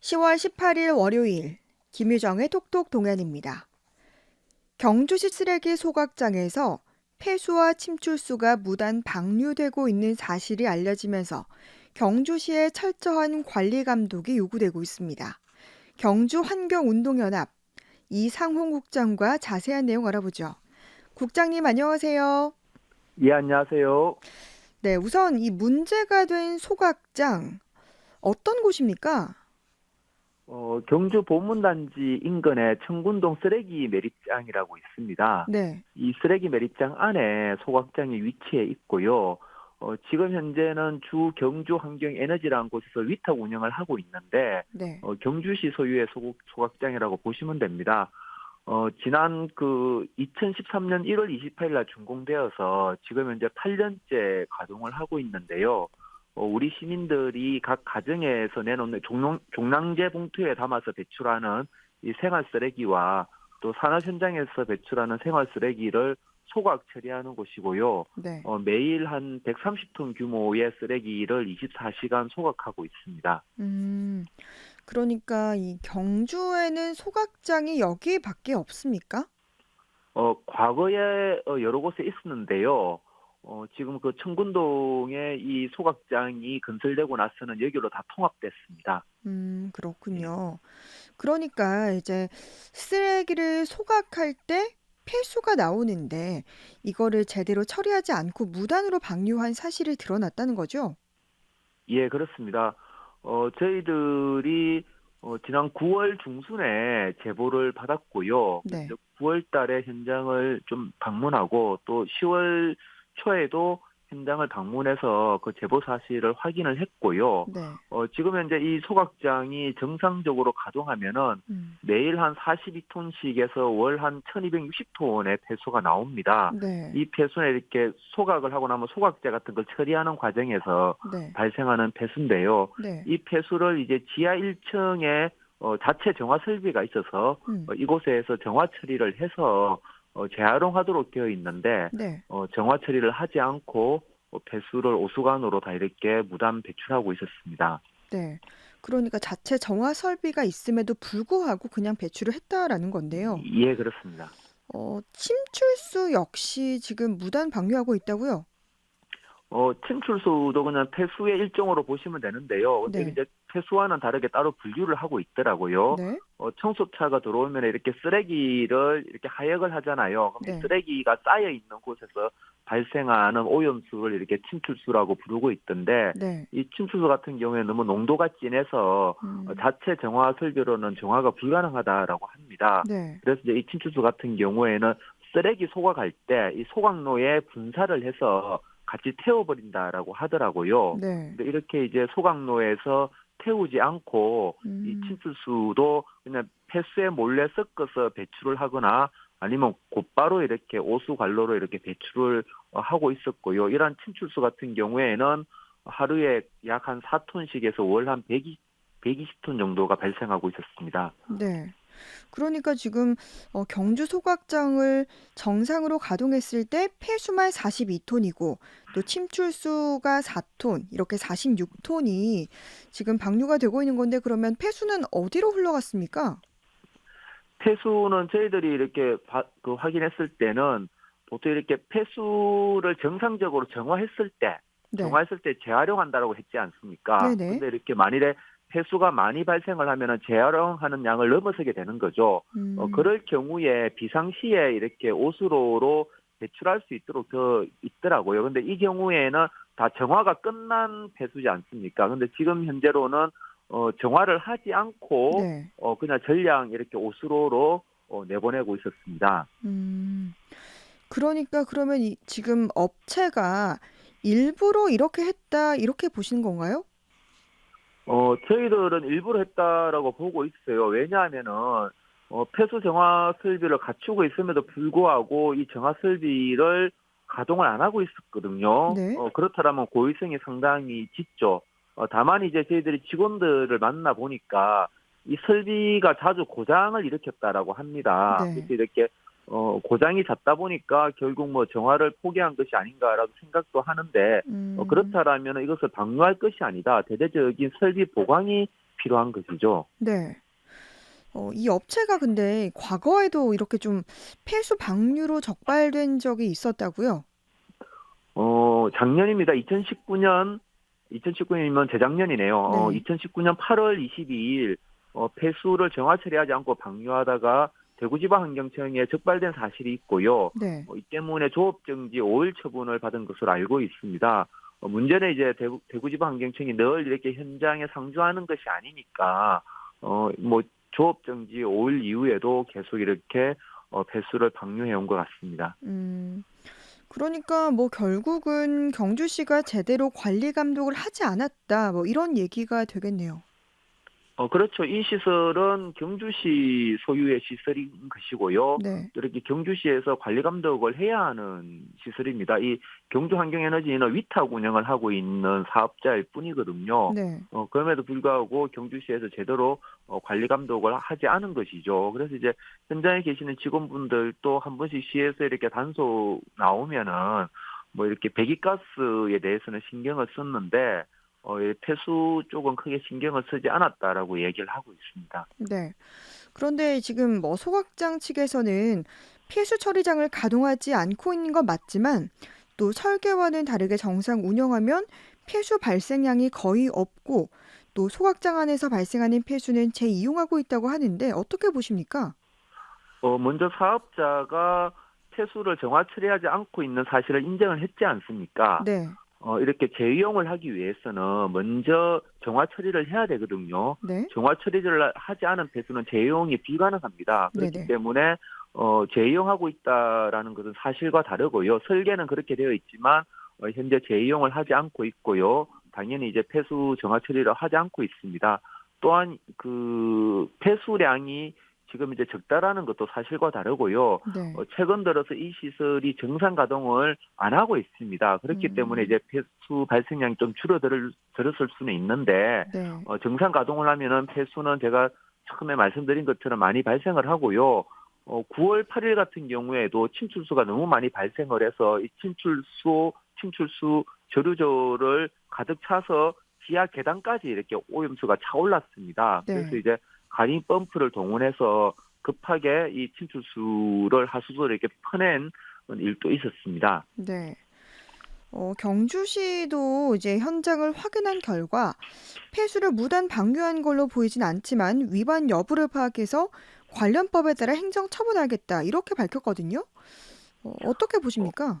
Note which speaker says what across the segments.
Speaker 1: 10월 18일 월요일 김유정의 톡톡 동안입니다. 경주시 쓰레기 소각장에서 폐수와 침출수가 무단 방류되고 있는 사실이 알려지면서 경주시의 철저한 관리 감독이 요구되고 있습니다. 경주 환경운동연합 이상홍 국장과 자세한 내용 알아보죠. 국장님 안녕하세요.
Speaker 2: 예, 안녕하세요.
Speaker 1: 네, 우선 이 문제가 된 소각장 어떤 곳입니까?
Speaker 2: 어, 경주 보문단지 인근에 청군동 쓰레기 매립장이라고 있습니다.
Speaker 1: 네,
Speaker 2: 이 쓰레기 매립장 안에 소각장이 위치해 있고요. 어, 지금 현재는 주 경주 환경 에너지라는 곳에서 위탁 운영을 하고 있는데
Speaker 1: 네,
Speaker 2: 어, 경주시 소유의 소, 소각장이라고 보시면 됩니다. 어, 지난 그 2013년 1월 28일 날 준공되어서 지금 현재 8년째 가동을 하고 있는데요. 어, 우리 시민들이 각 가정에서 내놓는 종량, 종량제 봉투에 담아서 배출하는 이 생활 쓰레기와 또 산업 현장에서 배출하는 생활 쓰레기를 소각 처리하는 곳이고요.
Speaker 1: 네.
Speaker 2: 어, 매일 한 130톤 규모의 쓰레기를 24시간 소각하고 있습니다.
Speaker 1: 음, 그러니까 이 경주에는 소각장이 여기밖에 없습니까?
Speaker 2: 어, 과거에 어, 여러 곳에 있었는데요. 어, 지금 그 청군동에 이 소각장이 건설되고 나서는 여기로 다 통합됐습니다.
Speaker 1: 음, 그렇군요. 그러니까 이제 쓰레기를 소각할 때 폐수가 나오는데 이거를 제대로 처리하지 않고 무단으로 방류한 사실이 드러났다는 거죠?
Speaker 2: 예, 그렇습니다. 어, 저희들이 어, 지난 9월 중순에 제보를 받았고요.
Speaker 1: 네.
Speaker 2: 9월 달에 현장을 좀 방문하고 또 10월 초에도 현장을 방문해서 그 제보 사실을 확인을 했고요.
Speaker 1: 네.
Speaker 2: 어, 지금 현재 이 소각장이 정상적으로 가동하면은
Speaker 1: 음,
Speaker 2: 매일 한 42톤씩에서 월 한 1260톤의 폐수가 나옵니다.
Speaker 1: 네.
Speaker 2: 이 폐수에 이렇게 소각을 하고 나면 소각제 같은 걸 처리하는 과정에서
Speaker 1: 네.
Speaker 2: 발생하는 폐수인데요.
Speaker 1: 네.
Speaker 2: 이 폐수를 이제 지하 1층에 어, 자체 정화 설비가 있어서
Speaker 1: 음,
Speaker 2: 어, 이곳에서 정화 처리를 해서 어, 재활용하도록 되어 있는데
Speaker 1: 네.
Speaker 2: 어, 정화 처리를 하지 않고 어, 폐수를 오수관으로 다 이렇게 무단 배출하고 있었습니다.
Speaker 1: 네. 그러니까 자체 정화 설비가 있음에도 불구하고 그냥 배출을 했다라는 건데요.
Speaker 2: 예, 그렇습니다.
Speaker 1: 어, 침출수 역시 지금 무단 방류하고 있다고요?
Speaker 2: 어, 침출수도 그냥 폐수의 일종으로 보시면 되는데요. 근데
Speaker 1: 네.
Speaker 2: 이제 폐수와는 다르게 따로 분류를 하고 있더라고요.
Speaker 1: 네.
Speaker 2: 어, 청소차가 들어오면 이렇게 쓰레기를 이렇게 하역을 하잖아요. 그럼 이
Speaker 1: 네.
Speaker 2: 쓰레기가 쌓여 있는 곳에서 발생하는 오염수를 이렇게 침출수라고 부르고 있던데
Speaker 1: 네.
Speaker 2: 이 침출수 같은 경우에 너무 농도가 진해서
Speaker 1: 음,
Speaker 2: 어, 자체 정화 설비로는 정화가 불가능하다라고 합니다.
Speaker 1: 네.
Speaker 2: 그래서 이제 이 침출수 같은 경우에는 쓰레기 소각할 때 이 소각로에 분사를 해서 같이 태워버린다라고 하더라고요.
Speaker 1: 네.
Speaker 2: 근데 이렇게 이제 소각로에서 태우지 않고 이
Speaker 1: 음,
Speaker 2: 침출수도 그냥 폐수에 몰래 섞어서 배출을 하거나 아니면 곧바로 이렇게 오수 관로로 이렇게 배출을 어, 하고 있었고요. 이러한 침출수 같은 경우에는 하루에 약 한 4톤씩에서 월 한 120, 120톤 정도가 발생하고 있었습니다.
Speaker 1: 네. 그러니까 지금 어, 경주 소각장을 정상으로 가동했을 때 폐수만 42톤이고 또 침출수가 4톤, 이렇게 46톤이 지금 방류가 되고 있는 건데 그러면 폐수는 어디로 흘러갔습니까?
Speaker 2: 폐수는 저희들이 이렇게 바- 그 확인했을 때는 보통 이렇게 폐수를 정상적으로 정화했을 때
Speaker 1: 네.
Speaker 2: 정화했을 때 재활용한다라고 했지 않습니까?
Speaker 1: 네네.
Speaker 2: 근데 이렇게 만일에 폐수가 많이 발생을 하면은 재활용하는 양을 넘어서게 되는 거죠.
Speaker 1: 음,
Speaker 2: 어, 그럴 경우에 비상시에 이렇게 오수로로 배출할 수 있도록 더 있더라고요. 근데 이 경우에는 다 정화가 끝난 폐수지 않습니까? 근데 지금 현재로는 어, 정화를 하지 않고
Speaker 1: 네.
Speaker 2: 어, 그냥 전량 이렇게 오수로로 어, 내보내고 있었습니다.
Speaker 1: 음, 그러니까 그러면 이, 지금 업체가 일부러 이렇게 했다 이렇게 보시는 건가요?
Speaker 2: 어, 저희들은 일부러 했다라고 보고 있어요. 왜냐하면은, 어, 폐수 정화 설비를 갖추고 있음에도 불구하고 이 정화 설비를 가동을 안 하고 있었거든요.
Speaker 1: 네.
Speaker 2: 어, 그렇다면 고의성이 상당히 짙죠. 어, 다만 이제 저희들이 직원들을 만나 보니까 이 설비가 자주 고장을 일으켰다라고 합니다.
Speaker 1: 네.
Speaker 2: 그래서 이렇게 어, 고장이 잦다 보니까 결국 뭐 정화를 포기한 것이 아닌가라고 생각도 하는데
Speaker 1: 음,
Speaker 2: 어, 그렇다라면 이것을 방류할 것이 아니다. 대대적인 설비 보강이 필요한 것이죠.
Speaker 1: 네. 어, 이 업체가 근데 과거에도 이렇게 좀 폐수 방류로 적발된 적이 있었다고요?
Speaker 2: 어, 작년입니다. 2019년, 2019년이면 재작년이네요. 어,
Speaker 1: 네.
Speaker 2: 2019년 8월 22일, 어, 폐수를 정화 처리하지 않고 방류하다가 대구지방환경청에 적발된 사실이 있고요.
Speaker 1: 네.
Speaker 2: 어, 이 때문에 조업정지 5일 처분을 받은 것으로 알고 있습니다. 어, 문제는 이제 대구, 대구지방환경청이 늘 이렇게 현장에 상주하는 것이 아니니까, 어, 뭐, 조업정지 5일 이후에도 계속 이렇게, 어, 폐수를 방류해 온 것 같습니다.
Speaker 1: 음, 그러니까 뭐 결국은 경주시가 제대로 관리 감독을 하지 않았다. 뭐 이런 얘기가 되겠네요.
Speaker 2: 어, 그렇죠. 이 시설은 경주시 소유의 시설인 것이고요.
Speaker 1: 네.
Speaker 2: 이렇게 경주시에서 관리 감독을 해야 하는 시설입니다. 이 경주환경에너지는 위탁 운영을 하고 있는 사업자일 뿐이거든요.
Speaker 1: 네.
Speaker 2: 어, 그럼에도 불구하고 경주시에서 제대로 어, 관리 감독을 하지 않은 것이죠. 그래서 이제 현장에 계시는 직원분들도 한 번씩 시에서 이렇게 단속 나오면은 뭐 이렇게 배기가스에 대해서는 신경을 썼는데 어, 이 폐수 쪽은 크게 신경을 쓰지 않았다라고 얘기를 하고 있습니다.
Speaker 1: 네. 그런데 지금 뭐 소각장 측에서는 폐수 처리장을 가동하지 않고 있는 건 맞지만 또 설계와는 다르게 정상 운영하면 폐수 발생량이 거의 없고 또 소각장 안에서 발생하는 폐수는 재이용하고 있다고 하는데 어떻게 보십니까?
Speaker 2: 어, 먼저 사업자가 폐수를 정화 처리하지 않고 있는 사실을 인정을 했지 않습니까?
Speaker 1: 네.
Speaker 2: 어, 이렇게 재이용을 하기 위해서는 먼저 정화 처리를 해야 되거든요.
Speaker 1: 네.
Speaker 2: 정화 처리를 하지 않은 폐수는 재이용이 불가능합니다. 그렇기
Speaker 1: 네네.
Speaker 2: 때문에 어, 재이용하고 있다라는 것은 사실과 다르고요. 설계는 그렇게 되어 있지만 어, 현재 재이용을 하지 않고 있고요. 당연히 이제 폐수 정화 처리를 하지 않고 있습니다. 또한 그 폐수량이 지금 이제 적다라는 것도 사실과 다르고요.
Speaker 1: 네.
Speaker 2: 어, 최근 들어서 이 시설이 정상 가동을 안 하고 있습니다. 그렇기
Speaker 1: 음.
Speaker 2: 때문에 이제 폐수 발생량이 좀 줄어들 들었을 수는 있는데
Speaker 1: 네.
Speaker 2: 어, 정상 가동을 하면은 폐수는 제가 처음에 말씀드린 것처럼 많이 발생을 하고요. 어, 9월 8일 같은 경우에도 침출수가 너무 많이 발생을 해서 이 침출수 침출수 저류조를 가득 차서 지하 계단까지 이렇게 오염수가 차올랐습니다.
Speaker 1: 네.
Speaker 2: 그래서 이제 간이 펌프를 동원해서 급하게 이 침출수를 하수도로 이렇게 퍼낸 일도 있었습니다.
Speaker 1: 네. 어, 경주시도 이제 현장을 확인한 결과 폐수를 무단 방류한 걸로 보이진 않지만 위반 여부를 파악해서 관련법에 따라 행정 처분하겠다 이렇게 밝혔거든요. 어, 어떻게 보십니까?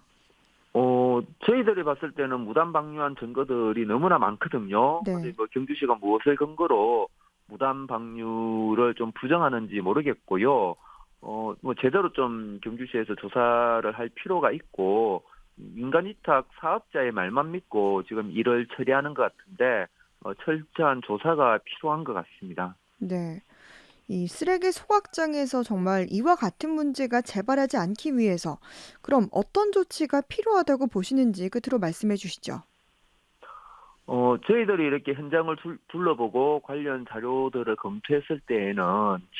Speaker 2: 어, 저희들이 봤을 때는 무단 방류한 증거들이 너무나 많거든요.
Speaker 1: 네.
Speaker 2: 근데 뭐 경주시가 무엇을 근거로 무단 방류를 좀 부정하는지 모르겠고요. 어, 뭐 제대로 좀 경주시에서 조사를 할 필요가 있고 민간 위탁 사업자의 말만 믿고 지금 일을 처리하는 것 같은데 어, 철저한 조사가 필요한 것 같습니다.
Speaker 1: 네. 이 쓰레기 소각장에서 정말 이와 같은 문제가 재발하지 않기 위해서 그럼 어떤 조치가 필요하다고 보시는지 끝으로 말씀해 주시죠.
Speaker 2: 어, 저희들이 이렇게 현장을 둘, 둘러보고 관련 자료들을 검토했을 때에는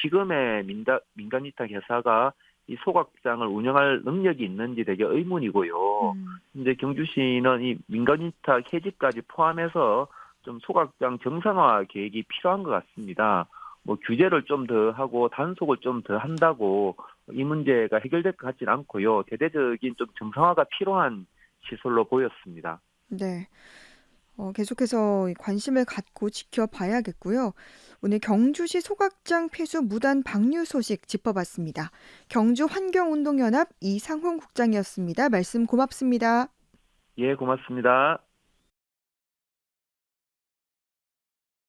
Speaker 2: 지금의 민다, 민간 위탁 회사가 이 소각장을 운영할 능력이 있는지 되게 의문이고요.
Speaker 1: 음,
Speaker 2: 이제 경주시는 이 민간 위탁 해지까지 포함해서 좀 소각장 정상화 계획이 필요한 것 같습니다. 뭐 규제를 좀 더 하고 단속을 좀 더 한다고 이 문제가 해결될 것 같지는 않고요. 대대적인 좀 정상화가 필요한 시설로 보였습니다.
Speaker 1: 네. 어, 계속해서 이 관심을 갖고 지켜봐야겠고요. 오늘 경주시 소각장 폐수 무단 방류 소식 짚어봤습니다. 경주 환경운동연합 이상훈 국장이었습니다. 말씀 고맙습니다.
Speaker 2: 예, 고맙습니다.